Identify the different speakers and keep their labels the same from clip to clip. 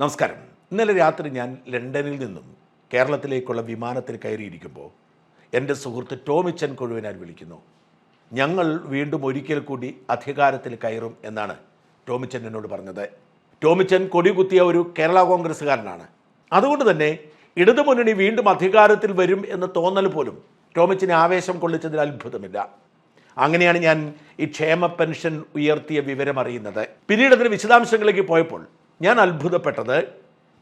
Speaker 1: നമസ്കാരം. ഇന്നലെ രാത്രി ഞാൻ ലണ്ടനിൽ നിന്നും കേരളത്തിലേക്കുള്ള വിമാനത്തിൽ കയറിയിരിക്കുമ്പോൾ എന്റെ സുഹൃത്ത് ടോമിച്ചൻ കൊഴുവിനാൽ വിളിക്കുന്നു. ഞങ്ങൾ വീണ്ടും ഒരിക്കൽ കൂടി അധികാരത്തിൽ കയറും എന്നാണ് ടോമിച്ചൻ എന്നോട് പറഞ്ഞത്. ടോമിച്ചൻ കൊടി കുത്തിയ ഒരു കേരള കോൺഗ്രസ്സുകാരനാണ്. അതുകൊണ്ട് തന്നെ ഇടതുമുന്നണി വീണ്ടും അധികാരത്തിൽ വരും എന്ന തോന്നൽ പോലും ടോമിച്ചിനെ ആവേശം കൊള്ളിച്ചതിൽ അത്ഭുതമില്ല. അങ്ങനെയാണ് ഞാൻ ഈ ക്ഷേമ പെൻഷൻ ഉയർത്തിയ വിവരം അറിയുന്നത്. പിന്നീട് അതിന് വിശദാംശങ്ങളിലേക്ക് പോയപ്പോൾ ഞാൻ അത്ഭുതപ്പെട്ടത്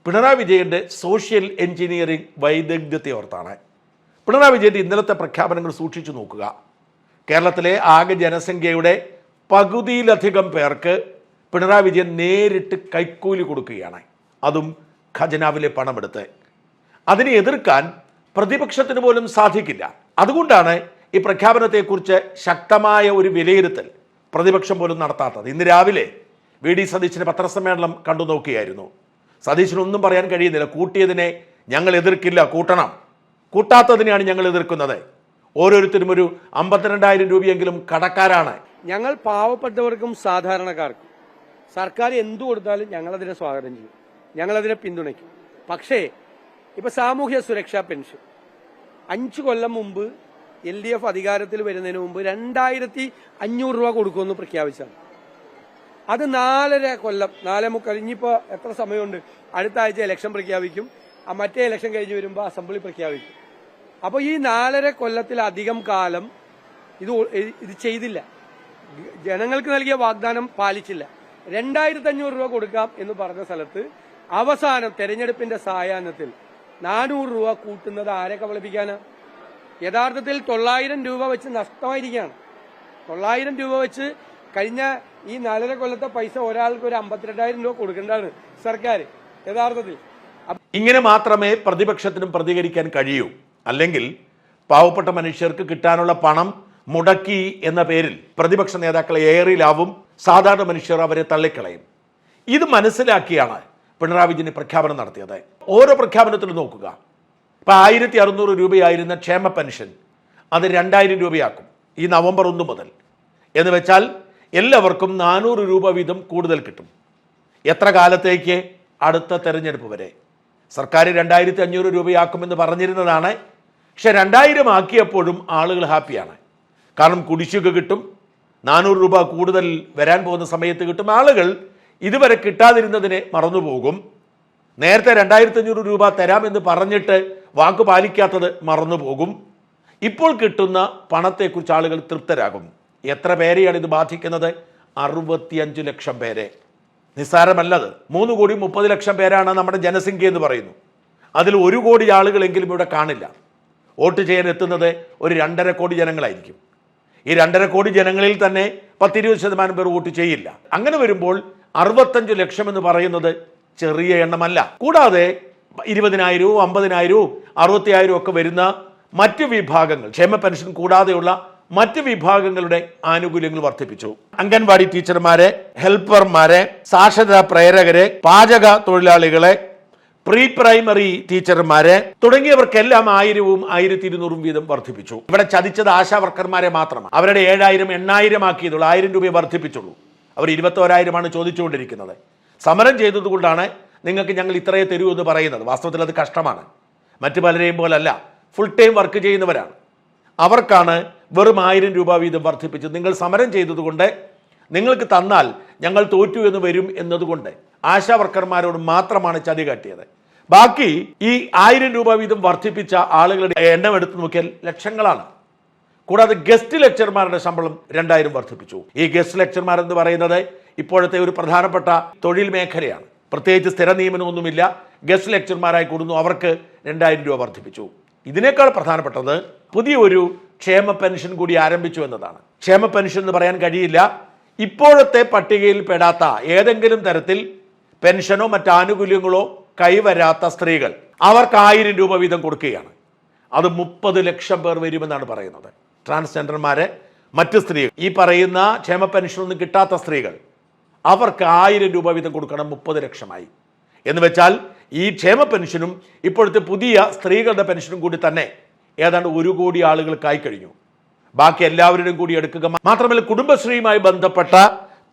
Speaker 1: പിണറായി വിജയന്റെ സോഷ്യൽ എഞ്ചിനീയറിംഗ് വൈദഗ്ധ്യത്തെ ഓർത്താണ് പിണറായി വിജയന്റെ ഇന്നലത്തെ പ്രഖ്യാപനങ്ങൾ സൂക്ഷിച്ചു നോക്കുക. കേരളത്തിലെ ആകെ ജനസംഖ്യയുടെ പകുതിയിലധികം പേർക്ക് പിണറായി വിജയൻ നേരിട്ട് കൈക്കൂലി കൊടുക്കുകയാണ്. അതും ഖജനാവിലെ പണമെടുത്ത്. അതിനെ എതിർക്കാൻ പ്രതിപക്ഷത്തിന് പോലും സാധിക്കില്ല. അതുകൊണ്ടാണ് ഈ പ്രഖ്യാപനത്തെക്കുറിച്ച് ശക്തമായ ഒരു വിലയിരുത്തൽ പ്രതിപക്ഷം പോലും നടത്താത്തത്. ഇന്ന് രാവിലെ വി ഡി സതീശിന്റെ പത്രസമ്മേളനം കണ്ടു നോക്കിയായിരുന്നു. സതീശിനൊന്നും പറയാൻ കഴിയുന്നില്ല. കൂട്ടിയതിനെ ഞങ്ങൾ എതിർക്കില്ല കൂട്ടണം. കൂട്ടാത്തതിനെയാണ് ഞങ്ങൾ എതിർക്കുന്നത്. ഓരോരുത്തരും ഒരു അമ്പത്തിരണ്ടായിരം രൂപയെങ്കിലും കടക്കാരാണ്.
Speaker 2: ഞങ്ങൾ പാവപ്പെട്ടവർക്കും സാധാരണക്കാർക്കും. സർക്കാർ എന്തു കൊടുത്താലും ഞങ്ങളതിനെ സ്വാഗതം ചെയ്യും. ഞങ്ങളതിനെ പിന്തുണയ്ക്കും. പക്ഷേ ഇപ്പൊ സാമൂഹ്യ സുരക്ഷാ പെൻഷൻ. അഞ്ചു കൊല്ലം മുമ്പ് എൽ ഡി എഫ് അധികാരത്തിൽ വരുന്നതിന് മുമ്പ് രണ്ടായിരത്തി അഞ്ഞൂറ് രൂപ കൊടുക്കുമെന്ന് പ്രഖ്യാപിച്ചാണ് അത് നാലര കൊല്ലം നാലേ മുക്കാൽ. ഇനിയിപ്പോൾ എത്ര സമയമുണ്ട്? അടുത്ത ആഴ്ച ഇലക്ഷൻ പ്രഖ്യാപിക്കും. മറ്റേ ഇലക്ഷൻ കഴിഞ്ഞ് വരുമ്പോൾ അസംബ്ലി പ്രഖ്യാപിക്കും. അപ്പോൾ ഈ നാലര കൊല്ലത്തിലധികം കാലം ഇത് ഇത് ചെയ്തില്ല. ജനങ്ങൾക്ക് നൽകിയ വാഗ്ദാനം പാലിച്ചില്ല. രണ്ടായിരത്തി അഞ്ഞൂറ് രൂപ കൊടുക്കാം എന്ന് പറഞ്ഞ സ്ഥലത്ത് അവസാനം തെരഞ്ഞെടുപ്പിന്റെ സായാഹ്നത്തിൽ നാനൂറ് രൂപ കൂട്ടുന്നത് ആരെ കബളിപ്പിക്കാനാ യഥാർത്ഥത്തിൽ തൊള്ളായിരം രൂപ വെച്ച് നഷ്ടമായിരിക്കുകയാണ്. തൊള്ളായിരം രൂപ വെച്ച് കഴിഞ്ഞ ഈ നാലര കൊല്ലത്തെ പൈസ ഒരാൾക്ക് ഒരു അമ്പത്തിരണ്ടായിരം രൂപ കൊടുക്കേണ്ടതാണ് സർക്കാർ യഥാർത്ഥത്തിൽ.
Speaker 1: ഇങ്ങനെ മാത്രമേ പ്രതിപക്ഷത്തിനും പ്രതികരിക്കാൻ കഴിയൂ. അല്ലെങ്കിൽ പാവപ്പെട്ട മനുഷ്യർക്ക് കിട്ടാനുള്ള പണം മുടക്കി എന്ന പേരിൽ പ്രതിപക്ഷ നേതാക്കളെ ഏറിലാവും സാധാരണ മനുഷ്യർ അവരെ തള്ളിക്കളയും. ഇത് മനസ്സിലാക്കിയാണ് പിണറായി വിജയൻ പ്രഖ്യാപനം നടത്തിയത്. ഓരോ പ്രഖ്യാപനത്തിലും നോക്കുക. ഇപ്പൊ ആയിരത്തി അറുന്നൂറ് രൂപയായിരുന്ന ക്ഷേമ പെൻഷൻ അത് രണ്ടായിരം രൂപയാക്കും ഈ നവംബർ ഒന്ന് മുതൽ. എന്ന് വെച്ചാൽ എല്ലാവർക്കും നാനൂറ് രൂപ വീതം കൂടുതൽ കിട്ടും. എത്ര കാലത്തേക്ക് അടുത്ത തെരഞ്ഞെടുപ്പ് വരെ? സർക്കാർ രണ്ടായിരത്തി അഞ്ഞൂറ് രൂപയാക്കുമെന്ന് പറഞ്ഞിരുന്നതാണ്. പക്ഷെ രണ്ടായിരം ആക്കിയപ്പോഴും ആളുകൾ ഹാപ്പിയാണ്. കാരണം കുടിശ്ശിക കിട്ടും നാനൂറ് രൂപ കൂടുതൽ വരാൻ പോകുന്ന സമയത്ത് കിട്ടും. ആളുകൾ ഇതുവരെ കിട്ടാതിരുന്നതിനെ മറന്നുപോകും. നേരത്തെ രണ്ടായിരത്തി അഞ്ഞൂറ് രൂപ തരാമെന്ന് പറഞ്ഞിട്ട് വാക്ക് പാലിക്കാത്തത് മറന്നുപോകും. ഇപ്പോൾ കിട്ടുന്ന പണത്തെക്കുറിച്ച് ആളുകൾ തൃപ്തരാകും. എത്ര പേരെയാണ് ഇത് ബാധിക്കുന്നത്? അറുപത്തിയഞ്ച് ലക്ഷം പേരെ. നിസ്സാരമല്ലത്. മൂന്ന് കോടി മുപ്പത് ലക്ഷം പേരാണ് നമ്മുടെ ജനസംഖ്യ എന്ന് പറയുന്നു. അതിൽ ഒരു കോടി ആളുകളെങ്കിലും ഇവിടെ കാണില്ല. വോട്ട് ചെയ്യാൻ എത്തുന്നത് ഒരു രണ്ടര കോടി ജനങ്ങളായിരിക്കും. ഈ രണ്ടര കോടി ജനങ്ങളിൽ തന്നെ പത്തിരുപത് ശതമാനം പേർ വോട്ട് ചെയ്യില്ല. അങ്ങനെ വരുമ്പോൾ അറുപത്തഞ്ച് ലക്ഷം എന്ന് പറയുന്നത് ചെറിയ എണ്ണമല്ല. കൂടാതെ ഇരുപതിനായിരവും അമ്പതിനായിരവും അറുപത്തിയായിരവും ഒക്കെ വരുന്ന മറ്റ് വിഭാഗങ്ങൾ ക്ഷേമ പെൻഷൻ കൂടാതെയുള്ള മറ്റ് വിഭാഗങ്ങളുടെ ആനുകൂല്യങ്ങൾ വർദ്ധിപ്പിച്ചു. അംഗൻവാടി ടീച്ചർമാരെ ഹെൽപ്പർമാരെ സാക്ഷരതാ പ്രേരകരെ പാചക തൊഴിലാളികളെ പ്രീ പ്രൈമറി ടീച്ചർമാരെ തുടങ്ങിയവർക്കെല്ലാം ആയിരവും ആയിരത്തി ഇരുന്നൂറും വീതം വർദ്ധിപ്പിച്ചു. ഇവിടെ ചതിച്ചത് ആശാ വർക്കർമാരെ മാത്രമാണ്. അവരുടെ ഏഴായിരം എണ്ണായിരം ആക്കിയതുള്ളൂ. ആയിരം രൂപയെ വർദ്ധിപ്പിച്ചുള്ളൂ. അവർ ഇരുപത്തോരായിരമാണ് ചോദിച്ചുകൊണ്ടിരിക്കുന്നത്. സമരം ചെയ്തതുകൊണ്ടാണ് നിങ്ങൾക്ക് ഞങ്ങൾ ഇത്രയേ തരൂ എന്ന് പറയുന്നത്. വാസ്തവത്തിൽ അത് കഷ്ടമാണ്. മറ്റു പലരെയും പോലല്ല. ഫുൾ ടൈം വർക്ക് ചെയ്യുന്നവരാണ്. അവർക്കാണ് വെറും ആയിരം രൂപ വീതം വർദ്ധിപ്പിച്ചു. നിങ്ങൾ സമരം ചെയ്തതുകൊണ്ട് നിങ്ങൾക്ക് തന്നാൽ ഞങ്ങൾ തോറ്റു എന്ന് വരും എന്നതുകൊണ്ട് ആശാ വർക്കർമാരോട് മാത്രമാണ് ചതി കാട്ടിയത്. ബാക്കി ഈ ആയിരം രൂപ വീതം വർദ്ധിപ്പിച്ച ആളുകളുടെ എണ്ണം എടുത്തു നോക്കിയാൽ ലക്ഷങ്ങളാണ്. കൂടാതെ ഗസ്റ്റ് ലെക്ചർമാരുടെ ശമ്പളം രണ്ടായിരം വർദ്ധിപ്പിച്ചു. ഈ ഗസ്റ്റ് ലെക്ചർമാർ എന്ന് പറയുന്നത് ഇപ്പോഴത്തെ ഒരു പ്രധാനപ്പെട്ട തൊഴിൽ മേഖലയാണ്. പ്രത്യേകിച്ച് സ്ഥിര നിയമനമൊന്നുമില്ല ഗസ്റ്റ് ലെക്ചർമാരായി കൂടുന്നു. അവർക്ക് രണ്ടായിരം രൂപ വർദ്ധിപ്പിച്ചു. ഇതിനേക്കാൾ പ്രധാനപ്പെട്ടത് പുതിയ ഒരു ക്ഷേമ പെൻഷൻ കൂടി ആരംഭിച്ചു എന്നതാണ്. ക്ഷേമ പെൻഷൻ എന്ന് പറയാൻ കഴിയില്ല. ഇപ്പോഴത്തെ പട്ടികയിൽ പെടാത്ത ഏതെങ്കിലും തരത്തിൽ പെൻഷനോ മറ്റ് ആനുകൂല്യങ്ങളോ കൈവരാത്ത സ്ത്രീകൾ അവർക്ക് ആയിരം രൂപ വീതം കൊടുക്കുകയാണ്. അത് മുപ്പത് ലക്ഷം പേർ വരുമെന്നാണ് പറയുന്നത്. ട്രാൻസ്ജെൻഡർമാരെ മറ്റ് സ്ത്രീകൾ ഈ പറയുന്ന ക്ഷേമ പെൻഷനൊന്നും കിട്ടാത്ത സ്ത്രീകൾ അവർക്ക് ആയിരം രൂപ വീതം കൊടുക്കണം മുപ്പത് ലക്ഷമായി. എന്ന് വെച്ചാൽ ഈ ക്ഷേമ പെൻഷനും ഇപ്പോഴത്തെ പുതിയ സ്ത്രീകളുടെ പെൻഷനും കൂടി തന്നെ ഏതാണ്ട് ഒരു കോടി ആളുകൾക്കായി കഴിഞ്ഞു. ബാക്കി എല്ലാവരുടെയും കൂടി എടുക്കുക മാത്രമല്ല കുടുംബശ്രീയുമായി ബന്ധപ്പെട്ട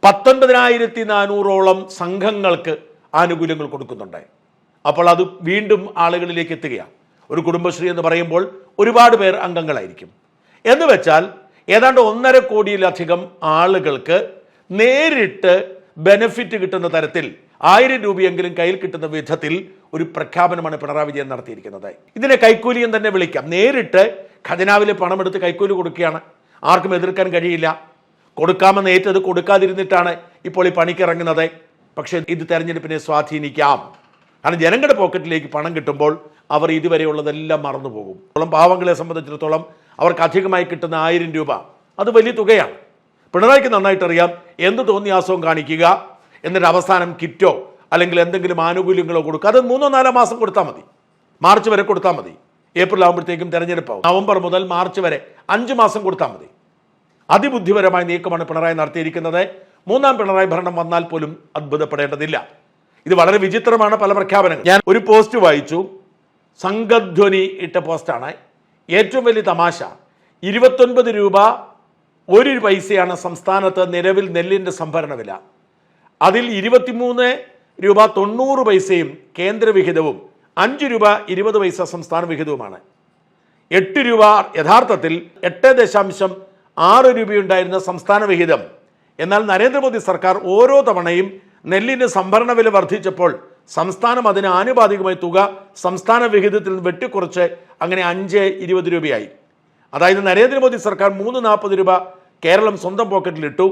Speaker 1: പത്തൊൻപതിനായിരത്തി നാനൂറോളം സംഘങ്ങൾക്ക് ആനുകൂല്യങ്ങൾ കൊടുക്കുന്നുണ്ട്. അപ്പോൾ അത് വീണ്ടും ആളുകളിലേക്ക് എത്തുകയാണ്. ഒരു കുടുംബശ്രീ എന്ന് പറയുമ്പോൾ ഒരുപാട് പേർ അംഗങ്ങളായിരിക്കും. എന്ന് വെച്ചാൽ ഏതാണ്ട് ഒന്നര കോടിയിലധികം ആളുകൾക്ക് നേരിട്ട് ബെനഫിറ്റ് കിട്ടുന്ന തരത്തിൽ ആയിരം രൂപയെങ്കിലും കയ്യിൽ കിട്ടുന്ന വിധത്തിൽ ഒരു പ്രഖ്യാപനമാണ് പിണറായി വിജയൻ നടത്തിയിരിക്കുന്നത്. ഇതിനെ കൈക്കൂലിയും തന്നെ വിളിക്കാം. നേരിട്ട് ഖജനാവിൽ പണമെടുത്ത് കൈക്കൂലി കൊടുക്കുകയാണ്. ആർക്കും എതിർക്കാൻ കഴിയില്ല. കൊടുക്കാമെന്ന് ഏറ്റത് കൊടുക്കാതിരുന്നിട്ടാണ് ഇപ്പോൾ ഈ പണിക്കിറങ്ങുന്നത് പക്ഷേ ഇത് തെരഞ്ഞെടുപ്പിനെ സ്വാധീനിക്കാം. കാരണം ജനങ്ങളുടെ പോക്കറ്റിലേക്ക് പണം കിട്ടുമ്പോൾ അവർ ഇതുവരെയുള്ളതെല്ലാം മറന്നു പോകും പാവങ്ങളെ സംബന്ധിച്ചിടത്തോളം അവർക്ക് അധികമായി കിട്ടുന്ന ആയിരം രൂപ. അത് വലിയ തുകയാണ്. പിണറായിക്ക് നന്നായിട്ടറിയാം എന്ത് തോന്നിയാസവും കാണിക്കുക എന്നിട്ട് അവസാനം കിറ്റോ അല്ലെങ്കിൽ എന്തെങ്കിലും ആനുകൂല്യങ്ങളോ കൊടുക്കുക. അത് മൂന്നോ നാലോ മാസം കൊടുത്താൽ മതി. മാർച്ച് വരെ കൊടുത്താൽ മതി. ഏപ്രിൽ ആകുമ്പോഴത്തേക്കും തെരഞ്ഞെടുപ്പാവും. നവംബർ മുതൽ മാർച്ച് വരെ അഞ്ച് മാസം കൊടുത്താൽ മതി. അതിബുദ്ധിപരമായ നീക്കമാണ് പിണറായി നടത്തിയിരിക്കുന്നത്. മൂന്നാം പിണറായി ഭരണം വന്നാൽ പോലും അത്ഭുതപ്പെടേണ്ടതില്ല. ഇത് വളരെ വിചിത്രമാണ് പല പ്രഖ്യാപനങ്ങൾ ഞാൻ ഒരു പോസ്റ്റ് വായിച്ചു. സംഘധ്വനി ഇട്ട പോസ്റ്റാണ്. ഏറ്റവും വലിയ തമാശ. ഇരുപത്തൊൻപത് രൂപ ഒരു പൈസയാണ് സംസ്ഥാനത്ത് നിലവിൽ നെല്ലിന്റെ സംഭരണ വില അതിൽ ഇരുപത്തിമൂന്ന് രൂപ തൊണ്ണൂറ് പൈസയും കേന്ദ്ര വിഹിതവും അഞ്ച് രൂപ ഇരുപത് പൈസ സംസ്ഥാന വിഹിതവുമാണ്. എട്ട് രൂപ യഥാർത്ഥത്തിൽ എട്ട് ദശാംശം ആറ് രൂപയുണ്ടായിരുന്ന സംസ്ഥാന വിഹിതം. എന്നാൽ നരേന്ദ്രമോദി സർക്കാർ ഓരോ തവണയും നെല്ലിന്റെ സംഭരണ വില വർദ്ധിച്ചപ്പോൾ സംസ്ഥാനം അതിന് ആനുപാതികമായ തുക സംസ്ഥാന വിഹിതത്തിൽ നിന്ന് വെട്ടിക്കുറച്ച് അങ്ങനെ അഞ്ച് ഇരുപത് രൂപയായി. അതായത് നരേന്ദ്രമോദി സർക്കാർ മൂന്ന് നാൽപ്പത് രൂപ കേരളം സ്വന്തം പോക്കറ്റിലിട്ടു.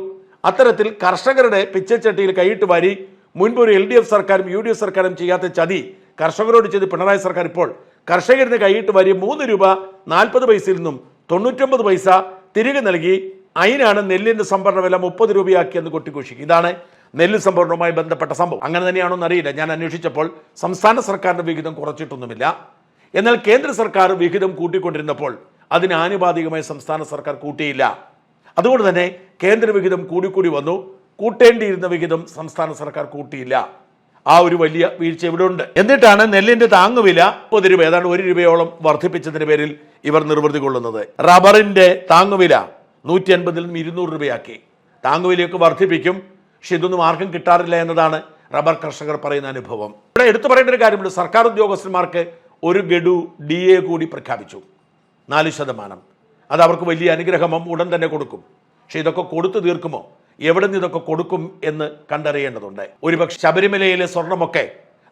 Speaker 1: അത്തരത്തിൽ കർഷകരുടെ പിച്ചച്ചട്ടിയിൽ കൈയിട്ട് വാരി മുൻപ് ഒരു എൽ ഡി എഫ് സർക്കാരും യു ഡി എഫ് സർക്കാരും ചെയ്യാത്ത ചതി കർഷകരോട് ചെയ്ത് പിണറായി സർക്കാർ ഇപ്പോൾ കർഷകരിന് കൈയിട്ട് വരി മൂന്ന് രൂപ നാൽപ്പത് പൈസയിൽ നിന്നും തൊണ്ണൂറ്റൊമ്പത് പൈസ തിരികെ നൽകി അതിനാണ് നെല്ലിന്റെ സംഭരണ വില മുപ്പത് രൂപയാക്കിയെന്ന് കൊട്ടിഘോഷിക്കും. ഇതാണ് നെല്ല് സംഭരണവുമായി ബന്ധപ്പെട്ട സംഭവം. അങ്ങനെ തന്നെയാണോ എന്നറിയില്ല ഞാൻ അന്വേഷിച്ചപ്പോൾ സംസ്ഥാന സർക്കാരിന്റെ വിഹിതം കുറച്ചിട്ടൊന്നുമില്ല. എന്നാൽ കേന്ദ്ര സർക്കാർ വിഹിതം കൂട്ടിക്കൊണ്ടിരുന്നപ്പോൾ അതിന് ആനുപാതികമായി സംസ്ഥാന സർക്കാർ കൂട്ടിയില്ല. അതുകൊണ്ട് തന്നെ കേന്ദ്ര വിഹിതം കൂടിക്കൂടി വന്നു. കൂട്ടേണ്ടിയിരുന്ന വിഹിതം സംസ്ഥാന സർക്കാർ കൂട്ടിയില്ല. ആ ഒരു വലിയ വീഴ്ച ഇവിടെ ഉണ്ട് എന്നിട്ടാണ് നെല്ലിന്റെ താങ്ങുവില മുപ്പത് രൂപ ഏതാണ്ട് ഒരു രൂപയോളം വർദ്ധിപ്പിച്ചതിന്റെ പേരിൽ ഇവർ നിർവൃതി കൊള്ളുന്നത്. റബ്ബറിന്റെ താങ്ങുവില നൂറ്റി അൻപതിൽ നിന്ന് ഇരുന്നൂറ് രൂപയാക്കി. താങ്ങുവിലയൊക്കെ വർദ്ധിപ്പിക്കും. പക്ഷെ ഇതൊന്നും ആർക്കും കിട്ടാറില്ല എന്നതാണ് റബ്ബർ കർഷകർ പറയുന്ന അനുഭവം. ഇവിടെ എടുത്തു പറയേണ്ട ഒരു കാര്യമുണ്ട്. സർക്കാർ ഉദ്യോഗസ്ഥന്മാർക്ക് ഒരു ഗഡു ഡി എ കൂടി പ്രഖ്യാപിച്ചു. നാല് ശതമാനം. അത് അവർക്ക് വലിയ അനുഗ്രഹമം ഉടൻ തന്നെ കൊടുക്കും. പക്ഷെ ഇതൊക്കെ കൊടുത്തു തീർക്കുമോ? എവിടെ നിന്ന് ഇതൊക്കെ കൊടുക്കും എന്ന് കണ്ടറിയേണ്ടതുണ്ട്. ഒരുപക്ഷെ ശബരിമലയിലെ സ്വർണമൊക്കെ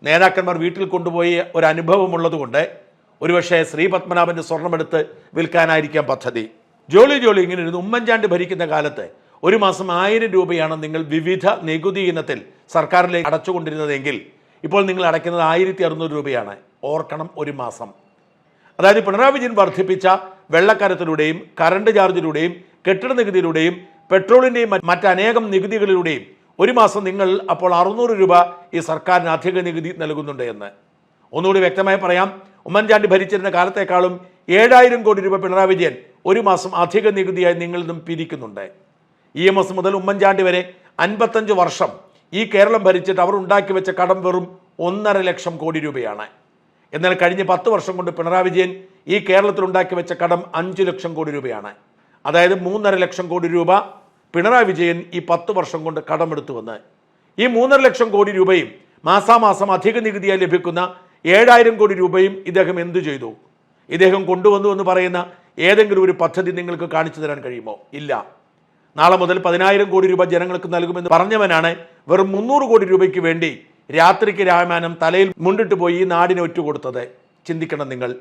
Speaker 1: നേതാക്കന്മാർ വീട്ടിൽ കൊണ്ടുപോയി ഒരു അനുഭവമുള്ളതുകൊണ്ട് ഒരുപക്ഷെ ശ്രീ പത്മനാഭന്റെ സ്വർണമെടുത്ത് വിൽക്കാനായിരിക്കാം പദ്ധതി. ജോളി ജോളി ഇങ്ങനെ ഇരുന്ന് ഉമ്മൻചാണ്ടി ഭരിക്കുന്ന കാലത്ത് ഒരു മാസം ആയിരം രൂപയാണ് നിങ്ങൾ വിവിധ നികുതി ഇനത്തിൽ സർക്കാരിലേക്ക് അടച്ചുകൊണ്ടിരുന്നതെങ്കിൽ ഇപ്പോൾ നിങ്ങൾ അടയ്ക്കുന്നത് ആയിരത്തി അറുന്നൂറ് രൂപയാണ്. ഓർക്കണം ഒരു മാസം. അതായത് പിണറായി വിജയൻ വർദ്ധിപ്പിച്ച വെള്ളക്കരത്തിലൂടെയും കറണ്ട് ചാർജിലൂടെയും കെട്ടിട നികുതിയിലൂടെയും പെട്രോളിന്റെയും മറ്റനേകം നികുതികളിലൂടെയും ഒരു മാസം നിങ്ങൾ അപ്പോൾ അറുന്നൂറ് രൂപ ഈ സർക്കാരിന് അധിക നികുതി നൽകുന്നുണ്ട് എന്ന്. ഒന്നുകൂടി വ്യക്തമായി പറയാം ഉമ്മൻചാണ്ടി ഭരിച്ചിരുന്ന കാലത്തേക്കാളും ഏഴായിരം കോടി രൂപ പിണറായി വിജയൻ ഒരു മാസം അധിക നികുതിയായി നിങ്ങളിൽ നിന്നും പിരിക്കുന്നുണ്ട്. ഇ എം എസ് മുതൽ ഉമ്മൻചാണ്ടി വരെ അൻപത്തഞ്ച് വർഷം ഈ കേരളം ഭരിച്ചിട്ട് അവർ ഉണ്ടാക്കി വെച്ച കടം വെറും ഒന്നര ലക്ഷം കോടി രൂപയാണ്. എന്നാൽ കഴിഞ്ഞ പത്ത് വർഷം കൊണ്ട് പിണറായി വിജയൻ ഈ കേരളത്തിൽ ഉണ്ടാക്കി വെച്ച കടം അഞ്ച് ലക്ഷം കോടി രൂപയാണ്. അതായത് മൂന്നര ലക്ഷം കോടി രൂപ പിണറായി വിജയൻ ഈ പത്ത് വർഷം കൊണ്ട് കടമെടുത്തു കടമെടുത്തുവെന്ന് ഈ മൂന്നര ലക്ഷം കോടി രൂപയും മാസാമാസം അധിക നികുതിയായി ലഭിക്കുന്ന ഏഴായിരം കോടി രൂപയും ഇദ്ദേഹം എന്തു ചെയ്തു? ഇദ്ദേഹം കൊണ്ടുവന്നു എന്ന് പറയുന്ന ഏതെങ്കിലും ഒരു പദ്ധതി നിങ്ങൾക്ക് കാണിച്ചു തരാൻ കഴിയുമോ? ഇല്ല. നാളെ മുതൽ പതിനായിരം കോടി രൂപ ജനങ്ങൾക്ക് നൽകുമെന്ന് പറഞ്ഞവനാണ് വെറും മുന്നൂറ് കോടി രൂപയ്ക്ക് വേണ്ടി രാത്രിക്ക് രാമാനം തലയിൽ മുണ്ടിട്ട് പോയി ഈ നാടിന് ഒറ്റുകൊടുത്തത് ചിന്തിക്കണം നിങ്ങൾ.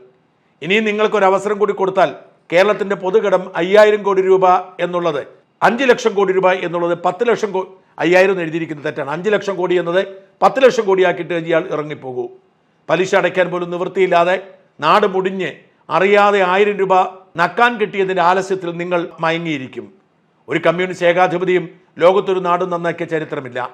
Speaker 1: ഇനിയും നിങ്ങൾക്കൊരു അവസരം കൂടി കൊടുത്താൽ കേരളത്തിന്റെ പൊതുകടം അയ്യായിരം കോടി രൂപ എന്നുള്ളത് അഞ്ച് ലക്ഷം കോടി രൂപ എന്നുള്ളത് പത്ത് ലക്ഷം കോ അയ്യായിരം എന്ന് എഴുതിയിരിക്കുന്നത് തെറ്റാണ്. അഞ്ച് ലക്ഷം കോടി എന്നത് പത്ത് ലക്ഷം കോടിയാക്കിയിട്ട് ഇയാൾ ഇറങ്ങിപ്പോകൂ. പലിശ അടയ്ക്കാൻ പോലും നിവൃത്തിയില്ലാതെ നാട് മുടിഞ്ഞ് അറിയാതെ ആയിരം രൂപ നക്കാൻ കിട്ടിയതിന്റെ ആലസ്യത്തിൽ നിങ്ങൾ മയങ്ങിയിരിക്കും. ഒരു കമ്മ്യൂണിസ്റ്റ് ഏകാധിപതിയും ലോകത്തൊരു നാടും നന്നാക്കിയ ചരിത്രമില്ല.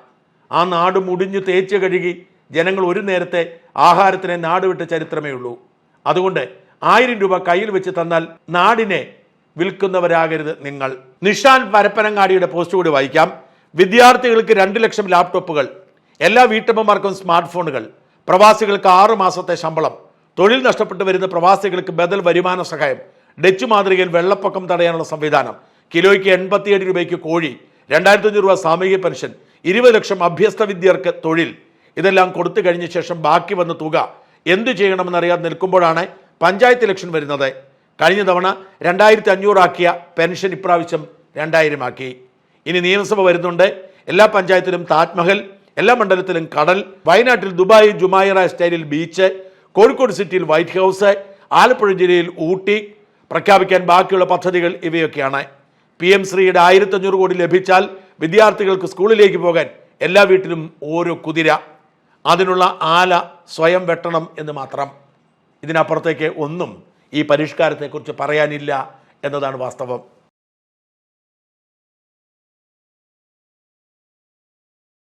Speaker 1: ആ നാട് മുടിഞ്ഞു തേച്ച് കഴുകി ജനങ്ങൾ ഒരു നേരത്തെ ആഹാരത്തിനെ നാടുവിട്ട ചരിത്രമേ ഉള്ളൂ. അതുകൊണ്ട് ആയിരം രൂപ കയ്യിൽ വെച്ച് തന്നാൽ നാടിനെ വിൽക്കുന്നവരാകരുത് നിങ്ങൾ. നിഷാൻ പരപ്പനങ്ങാടിയുടെ പോസ്റ്റ് കൂടി വായിക്കാം. വിദ്യാർത്ഥികൾക്ക് രണ്ട് ലക്ഷം ലാപ്ടോപ്പുകൾ എല്ലാ വീട്ടമ്മമാർക്കും സ്മാർട്ട് ഫോണുകൾ. പ്രവാസികൾക്ക് ആറുമാസത്തെ ശമ്പളം. തൊഴിൽ നഷ്ടപ്പെട്ടു വരുന്ന പ്രവാസികൾക്ക് ബദൽ വരുമാന സഹായം. ഡച്ച് മാതൃകയിൽ വെള്ളപ്പൊക്കം തടയാനുള്ള സംവിധാനം. കിലോയ്ക്ക് എൺപത്തിയേഴ് രൂപയ്ക്ക് കോഴി രണ്ടായിരത്തി അഞ്ഞൂറ് രൂപ സാമൂഹിക പെൻഷൻ ഇരുപത് ലക്ഷം അഭ്യസ്ത വിദ്യർക്ക് തൊഴിൽ. ഇതെല്ലാം കൊടുത്തു കഴിഞ്ഞ ശേഷം ബാക്കി വന്ന തുക. എന്തു ചെയ്യണമെന്നറിയാതെ നിൽക്കുമ്പോഴാണ് പഞ്ചായത്ത് ഇലക്ഷൻ വരുന്നത്. കഴിഞ്ഞ തവണ രണ്ടായിരത്തി അഞ്ഞൂറാക്കിയ പെൻഷൻ ഇപ്രാവശ്യം രണ്ടായിരം ആക്കി ഇനി നിയമസഭ വരുന്നുണ്ട്. എല്ലാ പഞ്ചായത്തിലും താജ്മഹൽ എല്ലാ മണ്ഡലത്തിലും കടൽ വയനാട്ടിൽ ദുബായ് ജുമായിറ സ്റ്റൈലിൽ ബീച്ച് കോഴിക്കോട് സിറ്റിയിൽ വൈറ്റ് ഹൗസ് ആലപ്പുഴ ജില്ലയിൽ ഊട്ടി പ്രഖ്യാപിക്കാൻ ബാക്കിയുള്ള പദ്ധതികൾ ഇവയൊക്കെയാണ്. പി എം ശ്രീയുടെ ആയിരത്തഞ്ഞൂറ് കോടി ലഭിച്ചാൽ വിദ്യാർത്ഥികൾക്ക് സ്കൂളിലേക്ക് പോകാൻ എല്ലാ വീട്ടിലും ഓരോ കുതിര. അതിനുള്ള ആല സ്വയം വെട്ടണം എന്ന് മാത്രം. ഇതിനപ്പുറത്തേക്ക് ഒന്നും ഈ പരിഷ്കാരത്തെക്കുറിച്ച് പറയാനില്ല എന്നതാണ് വാസ്തവം.